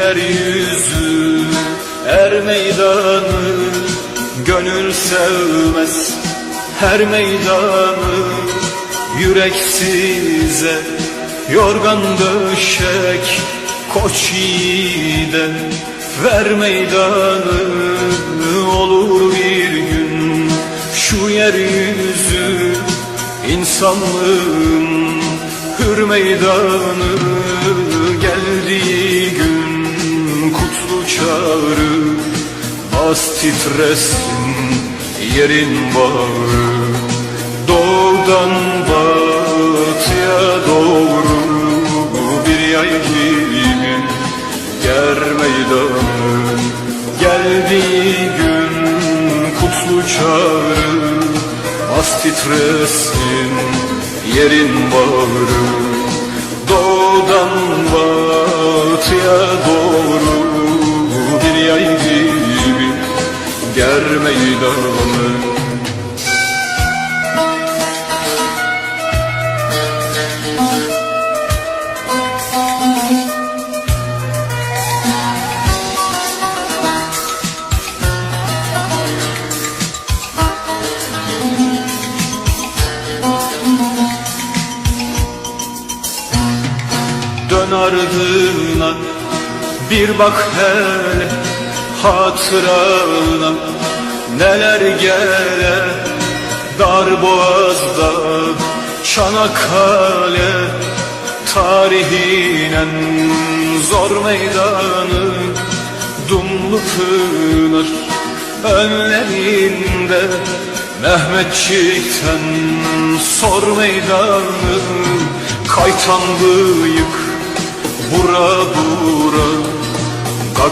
yeryüzü er meydanı Gönül sevmez. Her meydanı Yürek size yorgan döşek Koç yiğide ver meydanı. Olur bir gün şu yeryüzü insanlığın hür meydanı titresin yerin bağrı Doğudan batıya doğru bir yay gibi Ger meydanı. Geldiği gün kutlu çağrı Bas titresin yerin bağrı Doğudan batıya doğru bir yay Ger meydanı Dön ardına bir bak hele hatırana Neler gele dar boğazda Çanakkale Tarihinen zor meydanı Dumlu Pınar önlerinde Mehmetçikten sor meydanı Kaytan bıyık bura bura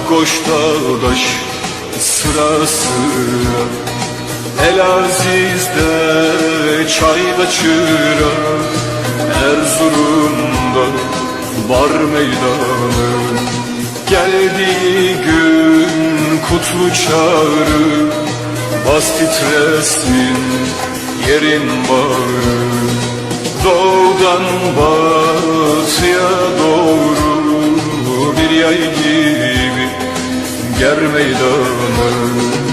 Gaggoş dağdaş sıra sıra. Elaziz'de çayda çıra. Erzurum'da bar meydanı. Geldiği gün kutlu çağrı. Bas titresin yerin bağrı Doğudan batıya doğru bir yay gibi Ger meydanı